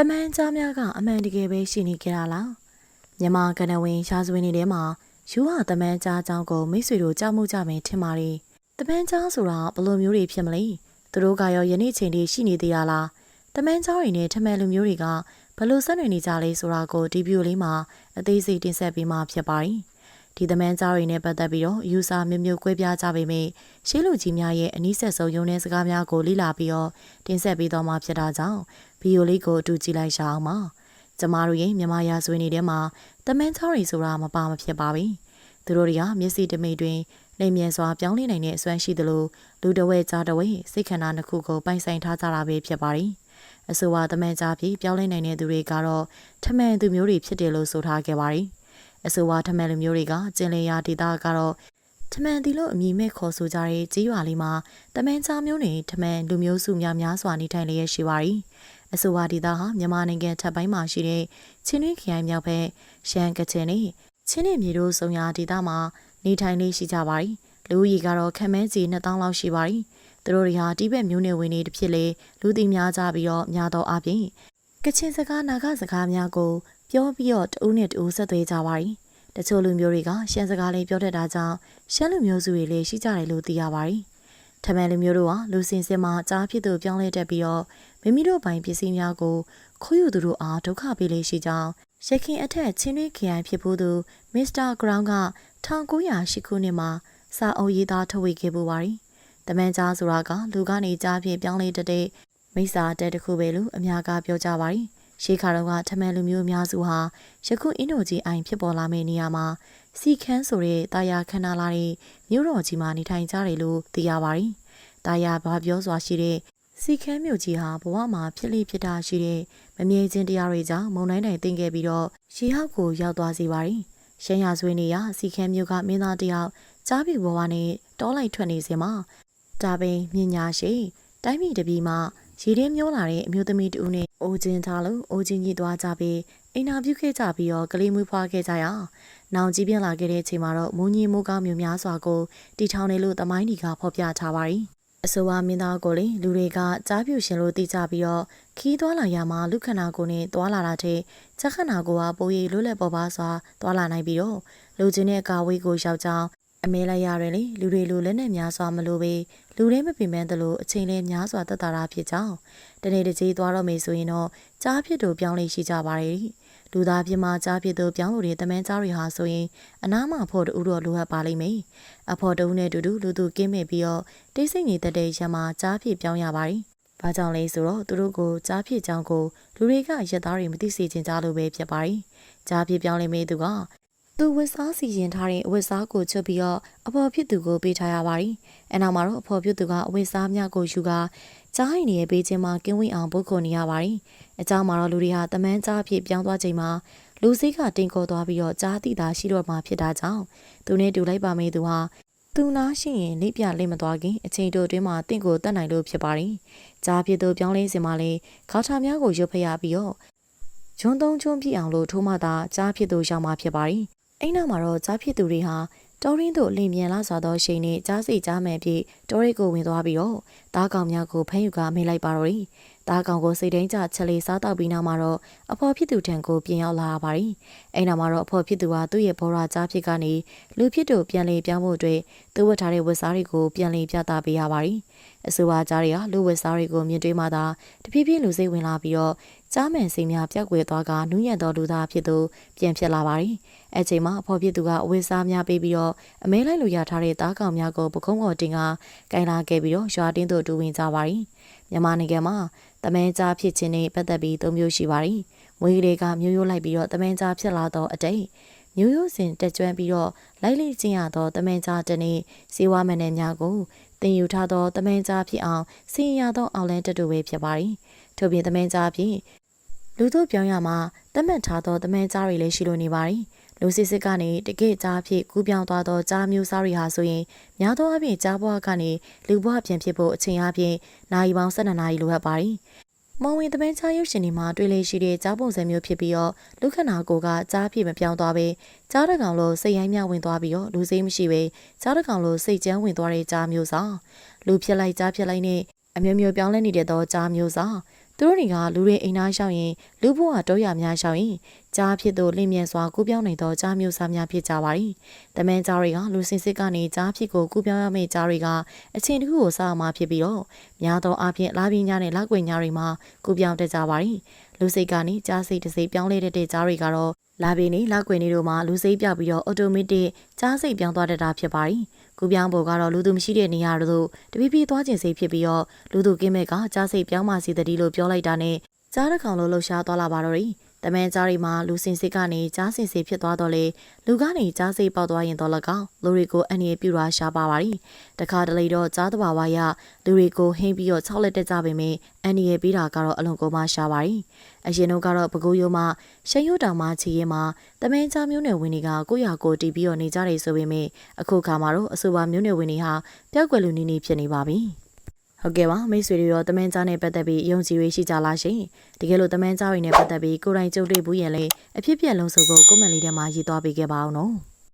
တမန်ကြားများကအမှန်တကယ်ပဲရှိနေကြတာလားမြန်မာကနဝင်ရှားစွင်းနေထဲမှာယူဟာတမန်ကြားအကြောင်းကိုမိတ်ဆွေတို့ကြားမှုကြမယ်ထင်ပါတယ်တမန်ကြားဆိုတာဘယ်လိုမျိုးတွေဖြစ်မလဲသူတို့ကရောယနေ့ချိန်ထိရှိနေသေးတာလားတမန်ကြားတွေနဲ့ထမန်လူမျိုးတွေကဘယ်လိုဆက်နွယ်နေကြလဲဆိုတာကိုဒီဗီဒီယိုလေးမှာအသေးစိတ်တင်ဆက်ပေးမှာဖြစ်ပါတယ် ဒီတမန်ကြားတွေနဲ့ပတ်သက်ပြီးတော့ယူဆမျိုးမျိုးကွဲပြားကြပေမယ့်ရှေးလူကြီးများရဲ့အနည်းဆက်ဆုံးယုံတဲ့စကားများကိုလေ့လာပြီးတော့တင်ဆက်ပေးတော့မှာဖြစ်တာကြောင့်ဗီဒီယိုလေးကိုအတူကြည့်လိုက်ရအောင်ပါကျမတို့ရဲ့မြန်မာရာဇဝင်တွေထဲမှာတမန်ကြားတွေဆိုတာမပါမဖြစ်ပါဘူးသူတို့တွေကမျက်စိတမိတ်တွင်လိမ်မြန်စွာပြောင်းလဲနိုင်တဲ့အစွမ်းရှိသလိုလူတဝဲကြားတဝဲစိတ်ခန္ဓာနှစ်ခုကိုပိုင်ဆိုင်ထားကြတာပဲဖြစ်ပါတယ်အဆိုပါတမန်ကြားပြီးပြောင်းလဲနိုင်တဲ့သူတွေကတော့ထမန်သူမျိုးတွေဖြစ်တယ်လို့ဆိုထားခဲ့ပါတယ် အဆိုပါထမန်လူမျိုးတွေကကျင်လည်ရာဒေသကတော့ထမန်တီလို့အမည်မဲ့ခေါ်ဆိုကြတဲ့ကြေးရွာလေးမှာတမန်ကြားမျိုးနဲ့ထမန်လူမျိုးစုများများစွာနေထိုင်လျက်ရှိပါတယ်အဆိုပါဒေသဟာမြန်မာနိုင်ငံထပ်ပိုင်းမှာရှိတဲ့ချင်းတွင်းခရိုင်မြောက်ဘက်ရှမ်းကချင်နဲ့ချင်းနဲ့မြေတို့စုံရာဒေသမှာနေထိုင်လေးရှိကြပါတယ်လူဦးရေကတော့ခန့်မှန်းစီ2000လောက်ရှိပါတယ်သူတို့တွေဟာတိဘက်မျိုးနွယ်ဝင်တွေတစ်ဖြစ်လေလူသိများကြပြီးတော့များသောအားဖြင့်ကချင်စကားနာဂစကားများကို ပြောပြီးတော့တဦးနဲ့တဦးဆက်သွဲကြပါတယ်တချို့လူမျိုးတွေကရှမ်းစကားလေးပြောတတ်တာကြောင့်ရှမ်းလူမျိုးစုတွေလည်းရှိကြတယ်လို့သိရပါတယ်ထမန်လူမျိုးတို့ဟာလူစင်စစ်မှာကြားဖြစ်သူပြောင်းလဲတတ်ပြီးတော့မိမိတို့ပိုင်ပစ္စည်းများကိုခိုးယူသူတို့အားဒုက္ခပေးလေးရှိကြောင်းရခင်အထက်ချင်းတွင်းခရိုင်ဖြစ်ဖို့သူမစ္စတာဂရောင်းက1908ခုနှစ်မှာစာအုပ်ရေးသားထုတ်ဝေခဲ့ပူပါတယ်။တမန်ကြားဆိုတာကလူကနေကြားဖြင့်ပြောင်းလဲတတ်တဲ့မိစ္ဆာတက်တစ်ခုပဲလို့အများကပြောကြပါတယ်။ ရှေးခါတော့ကထမန်လူမျိုးအများစုဟာယခုအင်ဒိုကြီးအိုင်ဖြစ်ပေါ်လာမယ့်နေရာမှာစီခန်းဆိုတဲ့တာယာခန္ဓာလာတဲ့မြို့တော်ကြီးမှာနေထိုင်ကြတယ်လို့သိရပါတယ်။တာယာဘာပြောစွာရှိတဲ့စီခန်းမြို့ကြီးဟာဘဝမှာဖြစ်လိဖြစ်တာရှိတဲ့မမြဲခြင်းတရားတွေကြောင့်မုံတိုင်းတိုင်တင်ခဲ့ပြီးတော့ရေဟောက်ကိုရောက်သွားစေပါတယ်။ရှမ်းရဆွေးနေရစီခန်းမြို့ကမင်းသားတယောက်ကြားပြဘဝနဲ့တောလိုက်ထွက်နေစဉ်မှာဒါပင်မြညာရှိတိုင်းပြည်တပြည်မှာ ရေထဲမျောလာတဲ့အမျိုးသမီးတူနဲ့အိုးချင်းထားလို့အိုးချင်းကြီးသွားကြပြီးအိမ်နာပြုခဲ့ကြပြီးတော့ကလေးမွေးဖွားခဲ့ကြရအောင်နောင်ကြီးပြင်းလာခဲ့တဲ့အချိန်မှာတော့မုံကြီးမိုးကောင်းမျိုးများစွာကိုတီထောင်နေလို့တမိုင်းဒီကဖော်ပြထားပါတယ်အဆိုပါမင်းသားကိုလေလူတွေကကြားပြူရှင်လို့သိကြပြီးတော့ခီးသွားလာရမှာလူခန္ဓာကိုယ်နဲ့သွားလာတာတဲ့ချက်ခန္ဓာကိုယ်ကပိုရည်လွတ်လပ်ပေါ်ပါစွာသွားလာနိုင်ပြီးတော့လူချင်းတဲ့ကာဝေးကိုရောက်ကြောင်း အမဲလိုက်ရတယ်လေလူတွေလိုလက်နဲ့များစွာမလိုပဲလူတွေမပင်ပန်းသလိုအချိန်လေးများစွာတက်တာတာဖြစ်ကြောင်းတနေ့တကြီးသွားတော့မေဆိုရင်တော့ကြားဖြစ်တို့ပြောင်းလဲရှိကြပါရဲ့လူသားပြမကြားဖြစ်တို့ပြောင်းလို့တဲ့တမန်ကြားတွေဟာဆိုရင်အနားမှာဖို့တူတော့လိုအပ်ပါလိမ့်မယ်အဖို့တူနဲ့တူတူလူသူကင်းမဲ့ပြီးတော့တိတ်ဆိတ်နေတဲ့တဲ့ရမှာကြားဖြစ်ပြောင်းရပါတယ်ဘာကြောင့်လဲဆိုတော့သူတို့ကိုကြားဖြစ်ကြောင်းကိုလူတွေကရက်သားတွေမသိစေချင်ကြလို့ပဲဖြစ်ပါတယ်ကြားဖြစ်ပြောင်းလဲမိသူက သူဝတ်စားစီရင်ထားတဲ့အဝတ်စားကိုချုပ်ပြီးတော့အဖော်ဖြစ်သူကိုပေးထားရပါတယ်။အဲနောက်မှာတော့အဖော်ဖြစ်သူကအဝတ်စားများကိုယူကာကြားရင်ရဲ့ပေးခြင်းမှာကင်းဝေးအောင်ပုတ်ခုန်နေရပါတယ်။အကြောင်းမှာတော့လူတွေဟာတမန်ကြားဖြစ်ပြောင်းသွားချိန်မှာလူစိတ်ကတင်ခေါ်သွားပြီးတော့ကြားတိတာရှိတော့မှဖြစ်တာကြောင့်သူနဲ့တူလိုက်ပါမေးသူဟာသူနာရှိရင်လိပြလိမ့်မသွားခင်အချိန်တိုအတွင်းမှာတင့်ကိုတတ်နိုင်လို့ဖြစ်ပါတယ်။ကြားဖြစ်သူပြောင်းလဲစင်မှာလေခေါထာများကိုရုပ်ဖရပြီးတော့ဂျွန်းသုံးချုံပြအောင်လို့ထိုးမှသာကြားဖြစ်သူရောက်မှဖြစ်ပါတယ်။ အိမ်နောက်မှာတော့ကြားဖြစ်သူတွေဟာတောရင်းတို့လင်မြန်လာစွာသောရှိန်နဲ့ကြားစိတ်ကြားမှန်ပြီးတောရိတ်ကိုဝင်သွားပြီးတော့တားကောင်များကိုဖမ်းယူကမေးလိုက်ပါတော့တယ်။တားကောင်ကိုစိတ်တိုင်းကျချက်လေးစားတော့ပြီးနောက်မှာတော့အဖော်ဖြစ်သူထံကိုပြင်ရောက်လာပါပြီ။အိမ်နောက်မှာတော့အဖော်ဖြစ်သူဟာသူ့ရဲ့ဘောရာကြားဖြစ်ကနေလူဖြစ်တို့ပြန်လေပြောင်းဖို့အတွက်သူ့ဝတ်ထားတဲ့ဝတ်စားတွေကိုပြန်လေပြသပေးရပါပြီ။အဆိုပါကြားတွေကလူဝတ်စားတွေကိုမြင်တွေ့မှသာတဖြည်းဖြည်းလူစိတ်ဝင်လာပြီးတော့ကြားမှန်စိတ်များပြောက်ွယ်သွားကနူးညံ့သောလူသားဖြစ်သူပြန်ဖြစ်လာပါပြီ။ အဲချိန်မှာအဖော်ဖြစ်သူကအဝတ်စားများပေးပြီးတော့အမဲလိုက်လို့ရထားတဲ့သားကောင်များကိုပကုံးပေါ်တင်ကကင်လာခဲ့ပြီးတော့ရွာတင်းတို့တူဝင်ကြပါရီမြန်မာနိုင်ငံမှာတမန်ကြားဖြစ်ခြင်းနဲ့ပတ်သက်ပြီးသုံးမျိုးရှိပါရီမွေးကလေးကမျိုးရိုးလိုက်ပြီးတော့တမန်ကြားဖြစ်လာတော့အတိတ်မျိုးရိုးစဉ်တက်ကြွပြီးတော့လိုက်လိကျင့်ရသောတမန်ကြားတနေ့စေဝါမနဲ့များကိုတင်ယူထားသောတမန်ကြားဖြစ်အောင်စင်ရသောအောင်လန်းတက်တူပဲဖြစ်ပါရီထို့ပြင်တမန်ကြားဖြင့်လူတို့ပြောင်းရမှာတတ်မှတ်ထားသောတမန်ကြားတွေလည်းရှိလို့နေပါရီ လူစစ်စစ်ကနေတကယ့်ကြားဖြစ်ကူးပြောင်းသွားသောကြားမျိုးစားတွေဟာဆိုရင်များသောအားဖြင့်ကြားဘွားကနေလူဘွားပြန်ဖြစ်ဖို့အချိန်အားဖြင့်နိုင်ပေါင်း12နာရီလိုအပ်ပါတယ်။မောင်ဝင်သမင်းချာရုပ်ရှင်တွေမှာတွေ့လေရှိတဲ့ကြားပုံစံမျိုးဖြစ်ပြီးတော့လူခနာကိုကကြားဖြစ်မပြောင်းသွားပဲကြားတကောင်လိုစိတ်ရိုင်းများဝင်သွားပြီးတော့လူစိမ့်မရှိပဲကြားတကောင်လိုစိတ်ကြမ်းဝင်သွားတဲ့ကြားမျိုးစားလူဖြစ်လိုက်ကြားဖြစ်လိုက်နဲ့အမျိုးမျိုးပြောင်းလဲနေတဲ့သောကြားမျိုးစား သူတို့တွေကလူတွေအိမ်သားရှောင်ရင်လူဘဝတောရများရှောင်ရင်ကြားဖြစ်သူလင်းမြန်စွာကူးပြောင်းနိုင်သောကြားမျိုးစားများဖြစ်ကြပါသည်။တမန်ကြားတွေကလူစင်စစ်ကနေကြားဖြစ်ကိုကူးပြောင်းရမယ့်ကြားတွေကအချိန်တစ်ခုကိုစားမှာဖြစ်ပြီးတော့များသောအားဖြင့်လာပညာနဲ့လက်ကွင်ညာတွေမှာကူးပြောင်းတတ်ကြပါသည်။လူစိတ်ကနေကြားစိတ်တစ်စိတ်ပြောင်းလဲတဲ့တဲ့ကြားတွေကတော့ လာပင်နေလက်ကွင်နေတို့မှာလူစိတ်ပြောက်ပြီးတော့အော်တိုမက်တစ်ကြားစိတ်ပြောင်းသွားတတ်တာဖြစ်ပါသည်။ကူးပြောင်းဖို့ကတော့လူသူမရှိတဲ့နေရာတို့တပိပိသွားခြင်းစိတ်ဖြစ်ပြီးတော့လူသူကင်းမဲ့ကကြားစိတ်ပြောင်းမှစီတတိလို့ပြောလိုက်တာနဲ့ ကြားတစ်ကောင်လုံးလှူရှားသွားလာပါတော့တယ်။တမန်ကြားရီမှာလူစင်စစ်ကနေကြားစင်စစ်ဖြစ်သွားတော့လေလူကနေကြားစိတ်ပေါက်သွားရင်တော့လကောင်လူတွေကိုအန်ရီပြူရာရှားပါပါရီတခါတလေတော့ကြားတဘာဝရလူတွေကိုဟင်းပြီးတော့၆လက်တက်ကြပေမယ့်အန်ရီပြီးတာကတော့အလွန်ကိုမှရှားပါရီအရင်တော့ကတော့ပကူးရိုးမှာရှရုတ်တောင်မှချီရင်မှာတမန်ကြားမျိုးနယ်ဝင်တွေကကိုရကိုတီးပြီးတော့နေကြတယ်ဆိုပေမယ့်အခုခါမှာတော့အဆိုပါမျိုးနယ်ဝင်တွေဟာပျောက်ကွယ်လူနေနေဖြစ်နေပါပြီ ဟုတ်ကဲ့ပါမိတ်ဆွေတွေရောတမန်ကြားနဲ့ပတ်သက်ပြီးယုံကြည်ရရှိကြလားရှင်တကယ်လို့တမန်ကြားတွေနဲ့ပတ်သက်ပြီးကိုယ်တိုင်ကြုံတွေ့ဘူးရင်လေအဖြစ်ပြက်လုံးစုံကိုကွန်မန့်လေးထဲမှာရေးသွားပေးခဲ့ပါအောင်နော်